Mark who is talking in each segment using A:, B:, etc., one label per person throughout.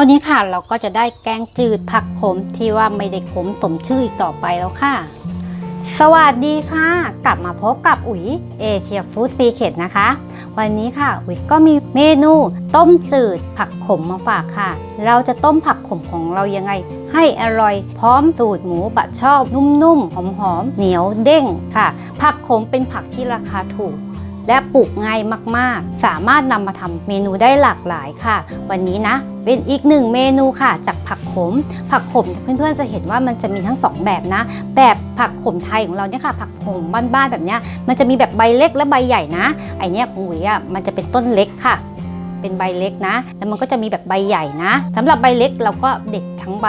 A: ท่านี้ค่ะเราก็จะได้แกงจืดผักขมที่ว่าไม่ได้ขมสมชื่ออีกต่อไปแล้วค่ะ สวัสดีค่ะ กลับมาพบกับอุ๋ยเอเชียฟู้ดซีเคดนะคะ วันนี้ค่ะอุ๋ยก็มีเมนูต้มจืดผักขมมาฝากค่ะ เราจะต้มผักขมของเรายังไง ให้อร่อยพร้อมสูตรหมูบะชอบนุ่มๆหอมๆเหนียวเด้งค่ะ ผักขมเป็นผักที่ราคาถูก และปลูกง่ายมากๆ สามารถนำมาทำเมนูได้หลากหลายค่ะ วันนี้นะ เป็นอีกหนึ่งเมนูค่ะ จากผักขม ผักขมเพื่อนๆจะเห็นว่ามันจะมีทั้งสองแบบนะ แบบผักขมไทยของเราเนี่ยค่ะ ผักขมบ้านๆแบบเนี้ยมันจะมีแบบใบเล็กและใบใหญ่นะไอเนี้ยของหวีอะมันจะเป็นต้นเล็กค่ะเป็นใบเล็กนะ แล้วมันก็จะมีแบบใบใหญ่นะสำหรับใบเล็กเราก็เด็ดทั้งใบ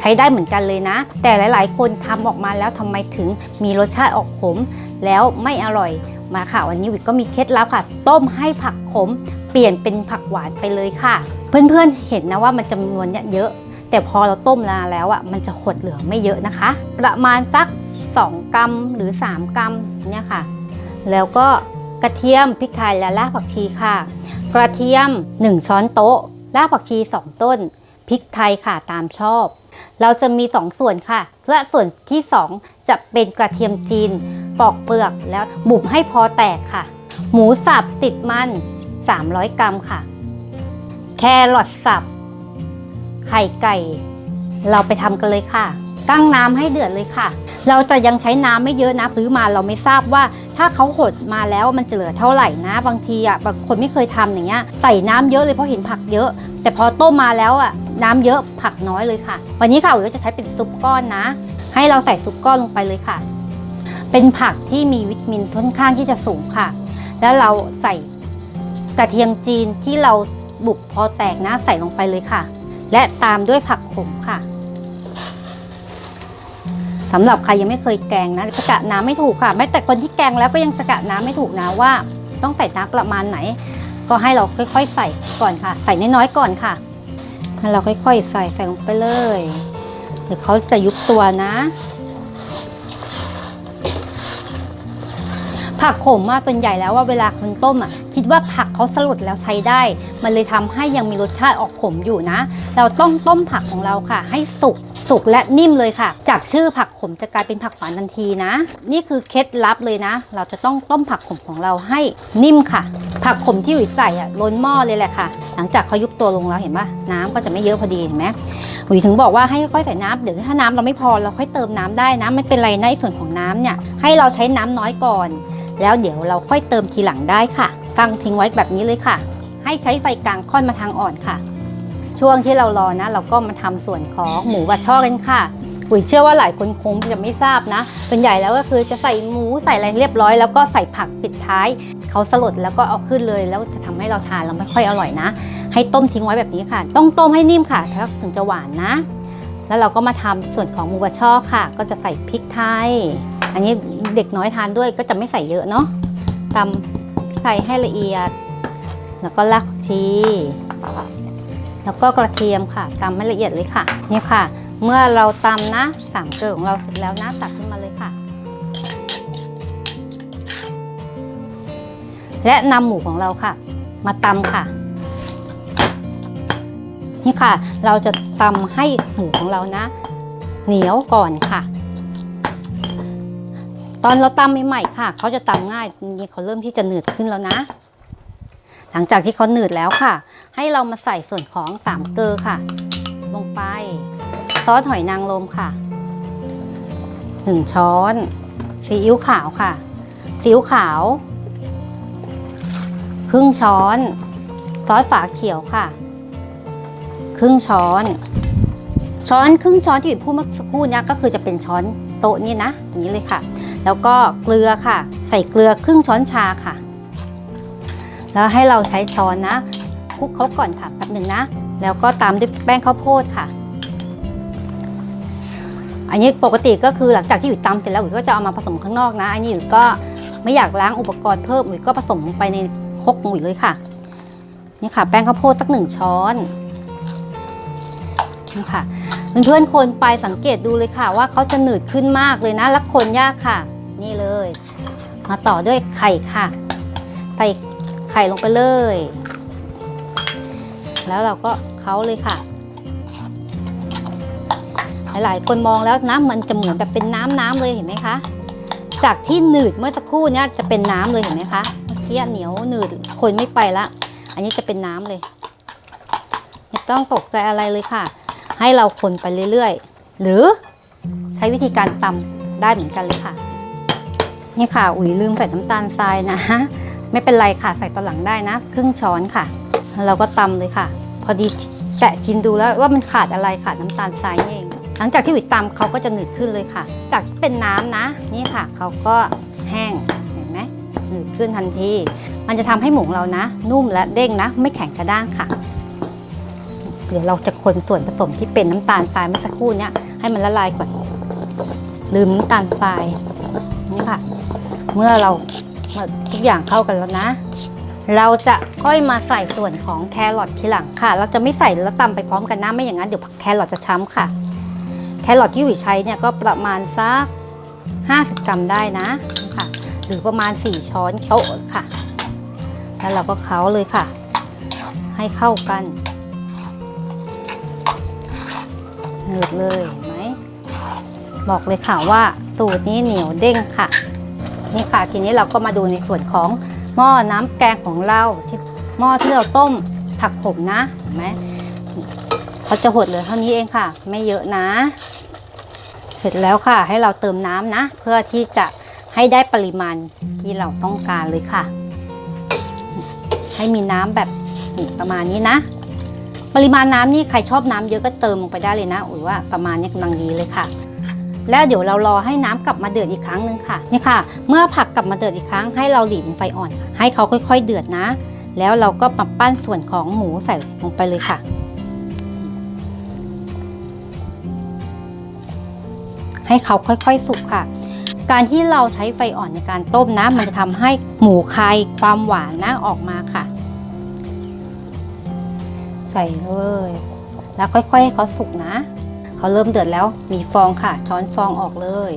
A: ใช้ได้เหมือนกันเลยนะ แต่หลาย ๆ คนทำออกมาแล้วทำไมถึงมีรสชาติออกขมแล้วไม่อร่อย มาค่ะ วันนี้วิกก็มีเคล็ดลับค่ะ ต้มให้ผักขมเปลี่ยนเป็นผักหวานไปเลยค่ะ เพื่อนๆเห็นนะว่ามันจำนวนเยอะ แต่พอเราต้มนานแล้วอะมันจะขดเหลืองไม่เยอะนะคะ ประมาณสัก 2 กรัมหรือ 3 กรัมเนี่ยค่ะ แล้วก็กระเทียมพริกไทยและรากผักชีค่ะ กระเทียม 1 ช้อนโต๊ะรากผักชี 2 ต้นพริกไทยค่ะตามชอบ เราจะมี 2 ส่วนค่ะ และส่วนที่ 2 จะเป็นกระเทียมจีน ปอกเปลือกแล้วบุบให้พอแตกค่ะ หมูสับติดมัน 300 กรัมค่ะ แครอทสับ ไข่ไก่ เราไปทำกันเลยค่ะตั้งน้ำให้เดือดเลยค่ะ เราจะยังใช้น้ำไม่เยอะนะซื้อมาเราไม่ทราบว่า ถ้าเขาหดมาแล้วมันจะเหลือเท่าไหร่นะ บางทีอะบางคนไม่เคยทำอย่างเงี้ยใส่น้ำเยอะเลยเพราะเห็นผักเยอะ แต่พอต้มมาแล้วอะน้ำเยอะผักน้อยเลยค่ะ วันนี้ค่ะอุ๋ยก็จะใช้เป็นซุปก้อนนะ ให้เราใส่ซุปก้อนลงไปเลยค่ะ เป็นผักที่มีวิตามินค่อนข้างที่จะสูงค่ะ แล้วเราใส่กระเทียมจีนที่เราบุบพอแตกนะใส่ลงไปเลยค่ะ และตามด้วยผักขมค่ะสำหรับใครยังไม่เคยแกงนะสกัดน้ำไม่ถูกค่ะแม้แต่คนที่แกงแล้วก็ยังสกัดน้ำไม่ถูกนะว่า ต้องใส่น้ำประมาณไหน ก็ให้เราค่อยๆ ใส่ก่อนค่ะ ใส่น้อยๆก่อนค่ะให้เราค่อยๆ ใส่ใส่ลงไปเลยเดี๋ยวเขาจะยุบตัวนะ ผักขมอะส่วนใหญ่แล้วว่าเวลาคนต้มอะคิดว่าผักเขาสลดแล้วใช้ได้ มันเลยทำให้ยังมีรสชาติออกขมอยู่นะ เราต้องต้มผักของเราค่ะ ให้สุกสุกและนิ่มเลยค่ะ จากชื่อผักขมจะกลายเป็นผักหวานทันทีนะ นี่คือเคล็ดลับเลยนะ เราจะต้องต้มผักขมของเราให้นิ่มค่ะ ผักขมที่หวิใส่อะล้นหม้อเลยแหละค่ะ หลังจากเขายุบตัวลงแล้วเห็นปะน้ำก็จะไม่เยอะพอดีเห็นไหมหวิถึงบอกว่าให้ค่อยใส่น้ำเดี๋ยวถ้าน้ำเราไม่พอเราค่อยเติมน้ำได้นะไม่เป็นไรในส่วนของน้ำเนี่ยให้เราใช้น้ำน้อยก่อน แล้วเดี๋ยวเราค่อยเติมทีหลังได้ค่ะตั้งทิ้งไว้แบบนี้เลยค่ะ ให้ใช้ไฟกลางค่อนมาทางอ่อนค่ะ ช่วงที่เรารอนะ เราก็มาทำส่วนของหมูบัดช่อกันค่ะอุ๋ยเชื่อว่าหลายคนคงจะไม่ทราบนะ ส่วนใหญ่แล้วก็คือจะใส่หมูใส่อะไรเรียบร้อย แล้วก็ใส่ผักปิดท้าย เขาสลดแล้วก็เอาขึ้นเลย แล้วจะทำให้เราทานเราไม่ค่อยอร่อยนะ ให้ต้มทิ้งไว้แบบนี้ค่ะ ต้องต้มให้นิ่มค่ะถ้าถึงจะหวานนะ แล้วเราก็มาทำส่วนของหมูกระช่อค่ะ ก็จะใส่พริกไทย อันนี้เด็กน้อยทานด้วยก็จะไม่ใส่เยอะเนาะตำพริกไทยให้ละเอียด แล้วก็รากผักชีแล้วก็กระเทียมค่ะตำให้ละเอียดเลยค่ะ นี่ค่ะ เมื่อเราตำนะสามเกลือของเราเสร็จแล้วนะตักขึ้นมาเลยค่ะ และนำหมูของเราค่ะ มาตำค่ะ นี่ค่ะ เราจะตำให้หมูของเรานะ เหนียวก่อนค่ะ ตอนเราตำใหม่ๆค่ะ เขาจะตำง่ายนี่เขาเริ่มที่จะหนืดขึ้นแล้วนะ หลังจากที่เขาหนืดแล้วค่ะ ให้เรามาใส่ส่วนของสามเกลอค่ะ ลงไป ซอสหอยนางรมค่ะหนึ่งช้อนซีอิ๊วขาวค่ะซีอิ๊วขาว ครึ่งช้อน ซอสฝาเขียวค่ะ ครึ่งช้อน ช้อนครึ่งช้อนที่อยู่พูดเมื่อสักครู่เนี้ก็คือจะเป็นช้อนโต๊ะนี่นะอย่างนี้เลยค่ะ แล้วก็เกลือค่ะ ใส่เกลือครึ่งช้อนชาค่ะ แล้วให้เราใช้ช้อนนะคลุกเขาก่อนค่ะแป๊บหนึ่งนะ แล้วก็ตามด้วยแป้งข้าวโพดค่ะ อันนี้ปกติก็คือหลังจากที่อยู่ตำเสร็จแล้วอุ๋ยก็จะเอามาผสมข้างนอกนะ อันนี้อุ๋ยก็ไม่อยากล้างอุปกรณ์เพิ่มอุ๋ยก็ผสมไปในครกอุ๋ยเลยค่ะ นี่ค่ะ แป้งข้าวโพดสักหนึ่งช้อนนี่ค่ะ เพื่อนๆคนไปสังเกตดูเลยค่ะ ว่าเขาจะหนืดขึ้นมากเลยนะและคนยากค่ะ นี่เลย มาต่อด้วยไข่ค่ะ ใส่ไข่ลงไปเลย แล้วเราก็เคล้าเลยค่ะ หลายๆ คนมองแล้วนะมันจะเหมือนแบบเป็นน้ำน้ำเลยเห็นไหมคะจากที่หนืดเมื่อสักครู่เนี้ยจะเป็นน้ำเลยเห็นไหมคะเมื่อกี้เหนียวหนืดคนไม่ไปละ อันนี้จะเป็นน้ำเลย ไม่ต้องตกใจอะไรเลยค่ะ ให้เราคนไปเรื่อยๆ หรือใช้วิธีการตำได้เหมือนกันเลยค่ะ นี่ค่ะอุ๋ยลืมใส่น้ำตาลทรายนะไม่เป็นไรค่ะใส่ตอนหลังได้นะ ครึ่งช้อนค่ะ เราก็ตำเลยค่ะ พอดีแกะชิมดูแล้วว่ามันขาดอะไรขาดน้ำตาลทรายเองหลังจากที่อุ๋ยตำเขาก็จะหนืดขึ้นเลยค่ะ จากที่เป็นน้ำนะ นี่ค่ะเขาก็แห้งเห็นไหมหนืดขึ้นทันที มันจะทำให้หมูของเรานะ นุ่มและเด้งนะ ไม่แข็งกระด้างค่ะ ดี๋ยวเราจะคนส่วนผสมที่เป็นน้ำตาลทรายเมื่อสักครู่เนี้ยให้มันละลายก่อนลืมน้ำตาลทรายนี่ค่ะ เมื่อเราทุกอย่างเข้ากันแล้วนะ เราจะค่อยมาใส่ส่วนของแครอททีหลังค่ะ เราจะไม่ใส่แล้วตำไปพร้อมกันนะไม่อย่างนั้นเดี๋ยวแครอทจะช้ำค่ะ แครอทที่อยู่ใช้เนี่ยก็ประมาณสัก50 กรัมได้นะค่ะ หรือประมาณ 4 ช้อนโต๊ะค่ะ แล้วเราก็เค้าเลยค่ะ ให้เข้ากัน หนืดเลยเห็นไหมบอกเลยค่ะว่าสูตรนี้เหนียวเด้งค่ะ นี่ค่ะทีนี้เราก็มาดูในส่วนของหม้อน้ำแกงของเราที่หม้อที่เราต้มผักขมนะเห็นไหมเขาจะหดเหลือเท่านี้เองค่ะ ไม่เยอะนะ เสร็จแล้วค่ะ ให้เราเติมน้ำนะ เพื่อที่จะให้ได้ปริมาณที่เราต้องการเลยค่ะ ให้มีน้ำแบบนี่ประมาณนี้นะ ปริมาณน้ำนี่ใครชอบน้ำเยอะก็เติมลงไปได้เลยนะอุ๋ยว่าประมาณนี้กำลังดีเลยค่ะ แล้วเดี๋ยวเรารอให้น้ำกลับมาเดือดอีกครั้งหนึ่งค่ะนี่ค่ะ เมื่อผักกลับมาเดือดอีกครั้งให้เราหลีบเป็นไฟอ่อนค่ะให้เขาค่อย ๆ เดือดนะ แล้วเราก็มาปั้นส่วนของหมูใส่ลงไปเลยค่ะ ให้เขาค่อยๆสุกค่ะการที่เราใช้ไฟอ่อนในการต้มนะ มันจะทำให้หมูคายความหวานนะออกมาค่ะ ใส่เลย แล้วค่อยๆให้เขาสุกนะเขาเริ่มเดือดแล้วมีฟองค่ะ ช้อนฟองออกเลย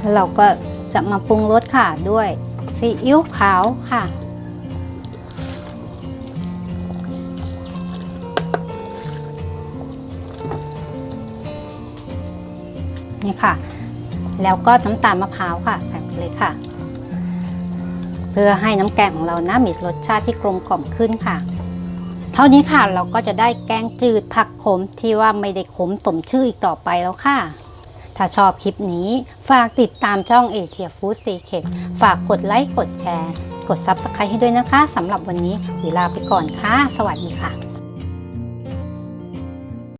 A: แล้วเราก็จะมาปรุงรสค่ะด้วยซีอิ๊วขาวค่ะ นี่ค่ะ แล้วก็น้ำตาลมะพร้าวค่ะ ใส่เลยค่ะ เพื่อให้น้ำแกงของเรานะมีรสชาติที่กลมกล่อมขึ้นค่ะ เท่านี้ค่ะเราก็จะได้แกงจืดผักขมที่ว่าไม่ได้ขมสมชื่ออีกต่อไปแล้วค่ะ ถ้าชอบคลิปนี้ฝากติดตามช่องเอเชียฟู้ดซีเคฝากกดไลค์กดแชร์ กด Subscribe ให้ด้วยนะคะสำหรับวันนี้เวลาไปก่อนค่ะ สวัสดีค่ะ